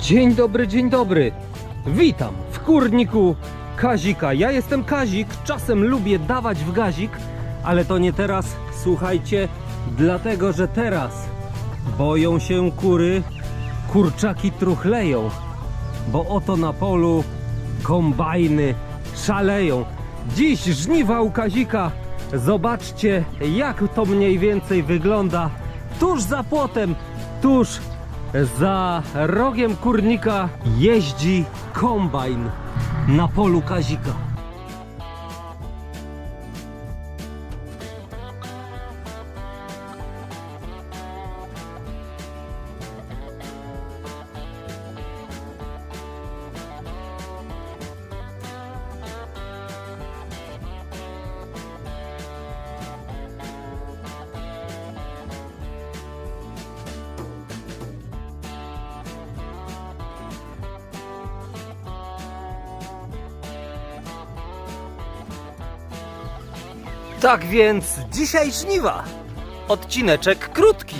Dzień dobry, dzień dobry. Witam w kurniku Kazika. Ja jestem Kazik, czasem lubię dawać w gazik, ale to nie teraz, słuchajcie, dlatego że teraz boją się kury, kurczaki truchleją, bo oto na polu kombajny szaleją. Dziś żniwa u Kazika. Zobaczcie, jak to mniej więcej wygląda tuż za płotem, tuż za rogiem kurnika jeździ kombajn na polu Kazika. Tak więc dzisiaj żniwa. Odcineczek krótki.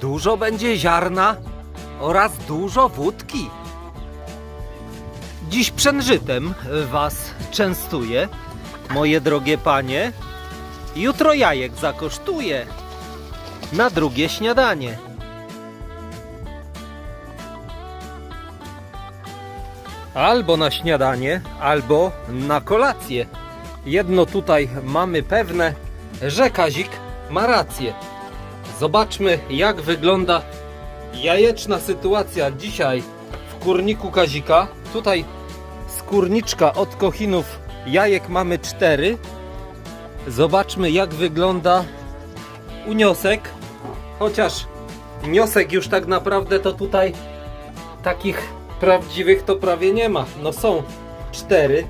Dużo będzie ziarna oraz dużo wódki. Dziś przężytem Was częstuję, moje drogie panie. Jutro jajek zakosztuję na drugie śniadanie. Albo na śniadanie, albo na kolację. Jedno tutaj mamy pewne, że Kazik ma rację. Zobaczmy, jak wygląda jajeczna sytuacja dzisiaj w kurniku Kazika. Tutaj skórniczka od kochinów jajek mamy cztery. Zobaczmy, jak wygląda uniosek. Chociaż niosek już tak naprawdę to tutaj takich prawdziwych to prawie nie ma. No są cztery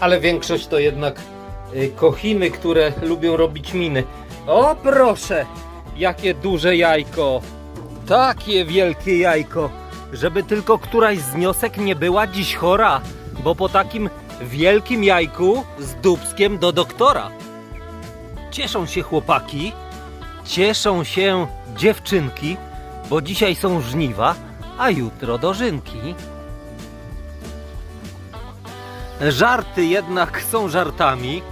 ale większość to jednak y, kochiny, które lubią robić miny. O proszę, jakie duże jajko! Takie wielkie jajko, żeby tylko któraś z niosek nie była dziś chora, bo po takim wielkim jajku z dubskiem do doktora. Cieszą się chłopaki, cieszą się dziewczynki, bo dzisiaj są żniwa, a jutro dożynki. Żarty jednak są żartami.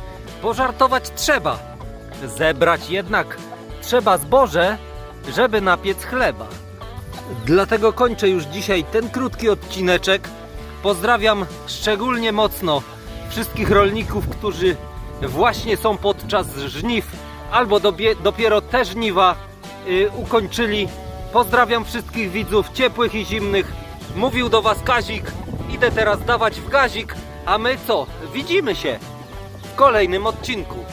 Pożartować trzeba. Zebrać jednak trzeba zboże, żeby napiec chleba. Dlatego kończę już dzisiaj ten krótki odcineczek. Pozdrawiam szczególnie mocno wszystkich rolników, którzy właśnie są podczas żniw albo dopiero te żniwa y, ukończyli. Pozdrawiam wszystkich widzów ciepłych i zimnych. Mówił do Was Kazik. Idę teraz dawać w gazik, a my co? Widzimy się w kolejnym odcinku.